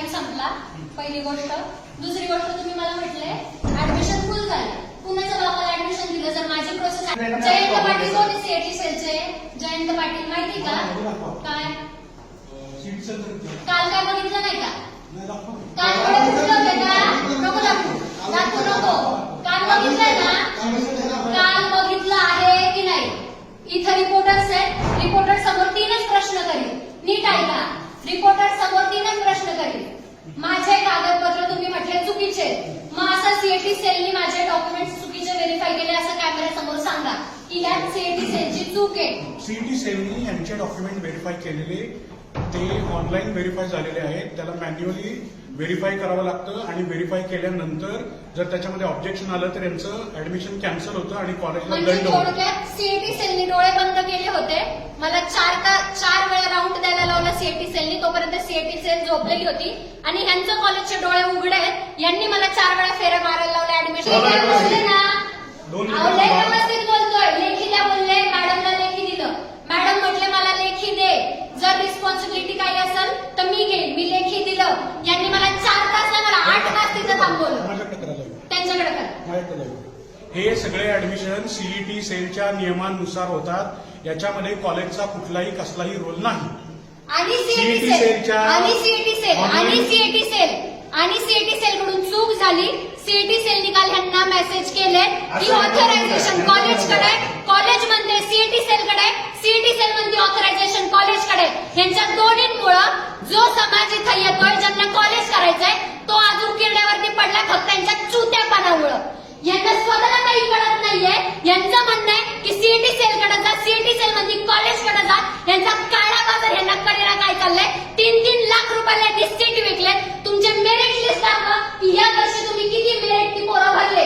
Time संपला पहिली गोष्ट. दुसरी गोष्ट तुम्ही मला म्हटले ऍडमिशन फुल झाले. कुणाच्या बाबाला ऍडमिशन दिलं जर माझी प्रोसेस जयंत पाटील कोण सीएटी सेलचे? जयंत पाटील माहिती का? काय? काल काय बघितलं नाही का? काल नको दाखवू नको काल बघितलंय ना काल बघितलं आहे की नाही इथं रिपोर्टर्स आहेत रिपोर्टर समोर तीनच प्रश्न करील नीट ऐका रिपोर्टर समोर तीनच प्रश्न करील माझे कागदपत्र तुम्ही म्हटले चुकीचे आहेत. मग असं सीएटी सेलनी माझे डॉक्युमेंट चुकीचे व्हेरीफाय केले असं कॅमेऱ्यासमोर सांगा. की ह्या सीएटी सेलची चूक आहे. सीईटी सेलनी यांचे डॉक्युमेंट व्हेरीफाय केलेले ते ऑनलाईन व्हेरीफाय झालेले आहेत. त्याला मॅन्युअली व्हेरीफाय करावं लागतं आणि व्हेरीफाय केल्यानंतर जर त्याच्यामध्ये ऑब्जेक्शन आलं तर यांचं ऍडमिशन कॅन्सल होतं आणि कॉलेजला म्हणजे दंड होतो. थोडक्यात सीएटी सेलनी डोळे बंद केले होते. मला चार का चार वेळा राऊंड द्यायला लावला सीएटी सेलनी तोपर्यंत सीएटी सेल झोपलेली होती. आणि ह्यांचं कॉलेजचे डोळे उघडे आहेत. यांनी मला चार वेळा फेऱ्या मारायला लावल्या. ऍडमिशन बोलले ना. दोन अहो, लय मिनिटं व्यवस्थित बोलतोय. लेखी द्या बोलले मॅडमला लेखी दिलं. मॅडम म्हटले मला लेखी दे. जर रिस्पॉन्सिबिलिटी काही असेल तर मी घेईन. मी लेखी दिलं. यांनी हे सगळे ऍडमिशन सीईटी सेलच्या नियमानुसार होतात. याच्यामध्ये कॉलेजचा कुठलाही कसलाही रोल नाही. आणि सेल सेलच्या आणि सीएटी सेल आणि सीएटी सेल आणि सीएटी सेल कडून चूक झाली सीएटी सेल निकाल ह्यांना मेसेज केले की ऑथरायझेशन नाही. कॉलेजकडे कॉलेज म्हणते सीएटी सेलकडे सीएटी सेल म्हणते ऑथरायझेशन कॉलेजकडे. यांच्या दोन्हींमुळं जो समाज इथं येतोय ज्यांना कॉलेज करायचंय तो अजून किरड्यावरती पडला फक्त त्यांच्या चुत्यापणामुळं. यांना स्वतःला काही कळत नाहीये. यांचं म्हणणं आहे की सीएटी सेलकडे जा सीएटी सेल म्हणजे कॉलेजकडे जा. यांचा काळा बाजार यांना कडेला काय चाललंय? तीन तीन लाख रुपयाला यांनी सीट विकले तुमचे मेरिट लिस्ट दाखवा. की या वर्षी तुम्ही किती मेरिट ती पोरं भरले?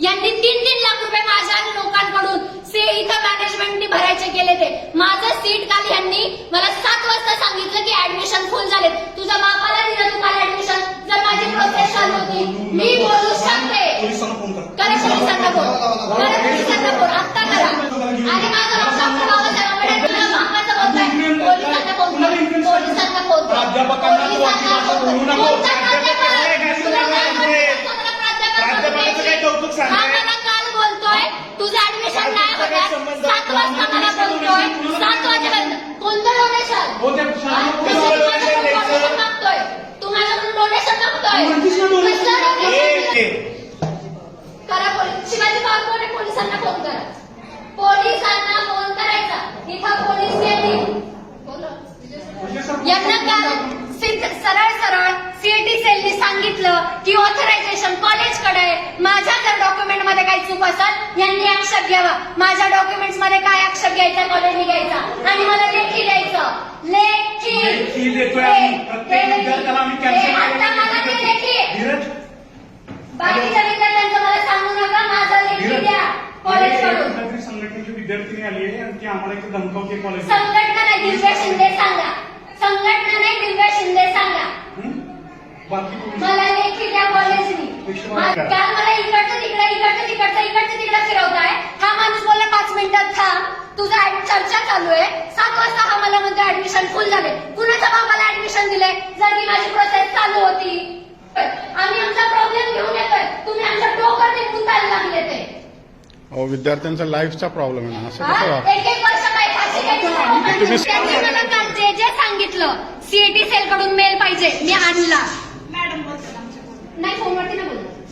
यांनी तीन तीन लाख रुपये माझ्या लोकांकडून से इथं मॅनेजमेंटनी भरायचे केले ते. माझं सीट काल यांनी मला सात वाजता सांगितलं की ऍडमिशन फुल झाले तुझ्या बापाला दिलं तू काल ऍडमिशन जर माझी प्रोसेस चालू होती मी बोलू शकते पोलिसांना फोन करा करा पोलिसांना फोन करा पोलिसांना फोन आत्ता करा आणि माझं डॉक्टर बाबासाहेब आंबेडकर मामाचं बोलतोय पोलिसांना फोन कर पोलिसांना फोन कर प्राध्यापकांना तू अशी भाषा बोलू नको. कोणता प्राध्यापक? प्राध्यापक तुला काय काय बोलतोय? तुला प्राध्यापक प्राध्यापकाचं बोलतोय? काय कौतुक सांगताय? हा मला काल बोलतोय तुझं ऍडमिशन नाही प्राध्यापकाचा काय होणार संबंध? सात वाजता मला बोलतोय सात वाजेपर्यंत कोणतं डोनेशन हो ते डोनेशन द्यायचं. मागतोय तू माझ्याकडून डोनेशन मागतोय म्हणतीस ना donation? कसलं ए, donation? ए, करा पोलीस शिवाजी पार्कवर पोलिसांना फोन करा पोलिसांना फोन करायचा इथं पोलीस येतील यांना काल सिद्ध- सरळ सरळ सीएटी सेलनी सांगितलं की ऑथरायझेशन कॉलेजकडे आहे. माझ्या जर डॉक्युमेंटमध्ये काही चूक असेल यांनी आक्षेप घ्यावा. माझ्या डॉक्युमेंट्समध्ये काय आक्षेप घ्यायचा कॉलेजने घ्यायचा? आणि मला लेखी द्यायचं. लेखी. बाकीच्या विद्यार्थ्यांचं मला सांगू नका माझा लेखी द्या. कॉलेजकडून कुठल्यातरी संघटनेची विद्यार्थिनी आली आहे आणि ती आम्हाला इथे धमकावते कॉलेज संघटना नाही दिव्या शिंदे सांगा. संघटना नाही दिव्या शिंदे सांगा. बाकी मला लेखी द्या कॉलेजनी मा- काल मला इकडचं तिकडे इकडचं तिकडचं इकडचं तिकडे फिरवताय. हा माणूस बोलला पाच मिनिटात थांब. तुझा ऍड- चर्चा चालू आहे. सात वाजता हा मला म्हणतो ऍडमिशन फुल झाले. कुणाच्या बाबाला ऍडमिशन दिले? जर की माझी प्रोसेस चालू होती. आम्ही आमचा प्रॉब्लेम घेऊन येतोय. तुम्ही आमच्या डोकर निघून जायला लागले ते. अहो विद्यार्थ्यांचा लाईफचा प्रॉब्लेम आहे ना. असं कसं? वा एक एक वर्ष काय फाशी घ्यायची तुम्ही- त्यांनी मला काल जे जे सांगितलं सीएटी सेल कडून मेल पाहिजे मी आणला नाही फोनवरती नाही बोलत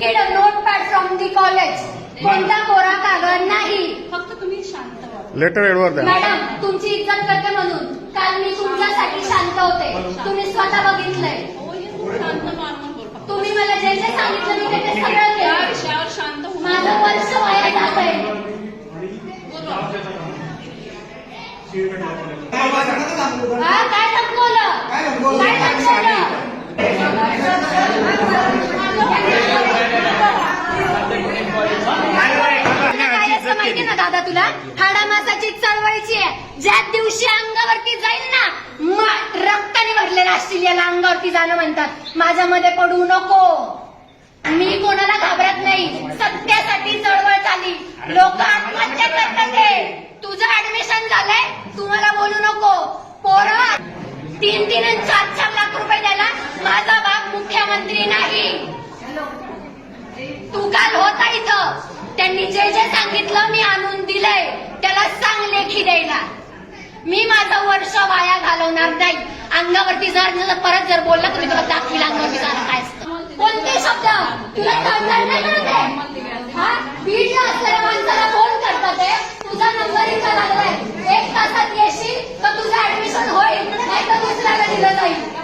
करा नोटपॅड फ्रॉम दी कॉलेज कोणता कोरा कागद नाही. फक्त तुम्ही शांत व्हा. लेटर एडवर द्या. मॅडम तुमची इज्जत करते म्हणून. काल मी तुमच्यासाठी शांत होते. तुम्ही स्वतः बघितलंय. हो. तुम्ही मला जे जे सांगितलं मी ते सगळं विषयावर शांत माझं वर्ष वाया जात आहे हा काय काय माहिती ना दादा तुला हाडामासाची चळवळीची आहे ज्या दिवशी अंगावरती जाईल ना रक्ताने भरलेलं असतील याला अंगावरती जाणं म्हणतात माझ्यामध्ये पडू नको मी कोणाला घाबरत नाही सत्यासाठी चळवळ चाली लोक आत्महत्या करतात तुझं ऍडमिशन झालंय तुम्हाला बोलू नको पोरं तीन तीन चार चार लाख माझा बाप मुख्यमंत्री नाही. तू काल होता इथं. त्यांनी जे जे सांगितलं मी आणून दिलंय. त्याला सांग लेखी द्यायला. मी माझं वर्ष वाया घालवणार नाही. अंगावरती जर परत जर बोलला तर मी तुला दाखवी अंगावरती जाणार काय असतं. कोणते शब्द? तुला कळणार नाही कळत हा? बीडला असलेल्या माणसाला फोन करतात आहे. तुझा नंबर इथं लागलाय. एक तासात येशील तर तुझं ऍडमिशन होईल. नाही तर दुसऱ्याला दिलं जाईल.